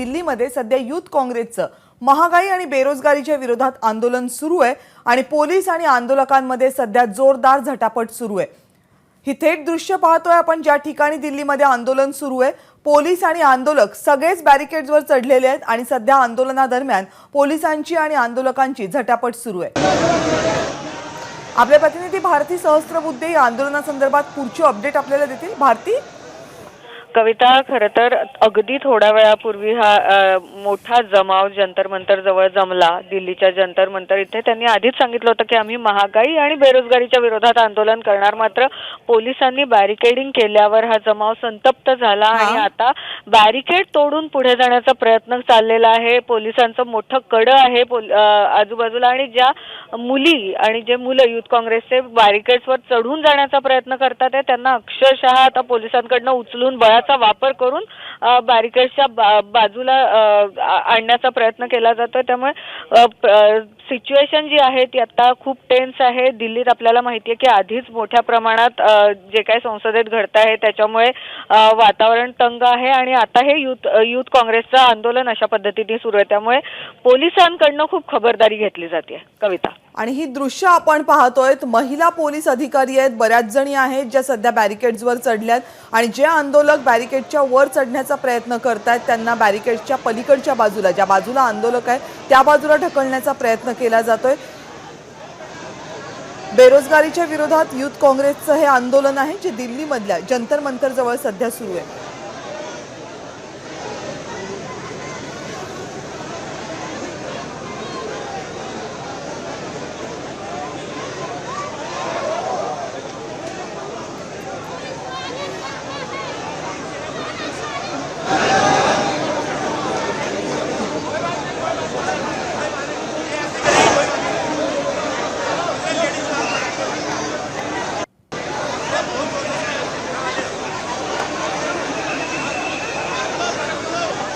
दिल्लीमध्ये सध्या युथ काँग्रेसचं महागाई आणि बेरोजगारीच्या विरोधात आंदोलन सुरू आहे आणि पोलीस आणि आंदोलकांमध्ये सध्या जोरदार झटापट सुरू आहे. ही थेट दृश्य पाहतोय आपण ज्या ठिकाणी दिल्लीमध्ये आंदोलन सुरू आहे. पोलीस आणि आंदोलक सगळेच बॅरिकेड्सवर चढलेले आहेत आणि सध्या आंदोलनादरम्यान पोलिसांची आणि आंदोलकांची झटापट सुरू आहे. आपले प्रतिनिधी भारती सहस्त्रबुद्धे या आंदोलनासंदर्भात पुढची अपडेट आपल्याला देतील. भारती कविता खरं तर अगदी थोड्या वेळापूर्वी हा मोठा जमाव जंतर मंतर जवळ जमला. दिल्लीच्या जंतर मंतर इथे त्यांनी आधीच सांगितलं होतं की आम्ही महागाई आणि बेरोजगारीच्या विरोधात आंदोलन करणार. मात्र पोलिसांनी बॅरिकेडिंग केल्यावर हा जमाव संतप्त झाला आणि आता बॅरिकेड तोडून पुढे जाण्याचा प्रयत्न चाललेला आहे. पोलिसांचं मोठं कडं आहे आजूबाजूला आणि ज्या मुली आणि जे मुलं युथ काँग्रेसचे बॅरिकेड्सवर चढून जाण्याचा प्रयत्न करतात त्यांना अक्षरशः आता पोलिसांकडनं उचलून बळाचा वापर करून बॅरिकेडच्या बा- बाजूला आणण्याचा प्रयत्न केला जातो त्यामुळे सिच्युएशन जी आहे ती आता खूप टेन्स आहे. दिल्लीत आपल्याला माहिती आहे की आधीच मोठ्या प्रमाणात जे काही संसदेत घडत आहे त्याच्यामुळे वातावरण तंग आहे आणि आता हे युथ युथ काँग्रेसचं आंदोलन अशा पद्धतीने सुरू आहे. त्यामुळे पोलिसांकडनं खूप खबरदारी घेतली जाते. कविता. आणि ही दृश्य आपण पाहतोय महिला पोलीस अधिकारी आहेत बऱ्याच जणी आहेत ज्या सध्या बॅरिकेड्सवर चढल्यात आणि जे आंदोलक बॅरिकेडच्या वर चढण्याचा प्रयत्न करतायत त्यांना बॅरिकेडच्या पलीकडच्या बाजूला ज्या बाजूला आंदोलक आहे त्या बाजूला ढकलण्याचा प्रयत्न केला जातोय. बेरोजगारीच्या विरोधात युथ काँग्रेसचं हे आंदोलन आहे जे दिल्लीमधल्या जंतर मंतर जवळ सध्या सुरू आहे.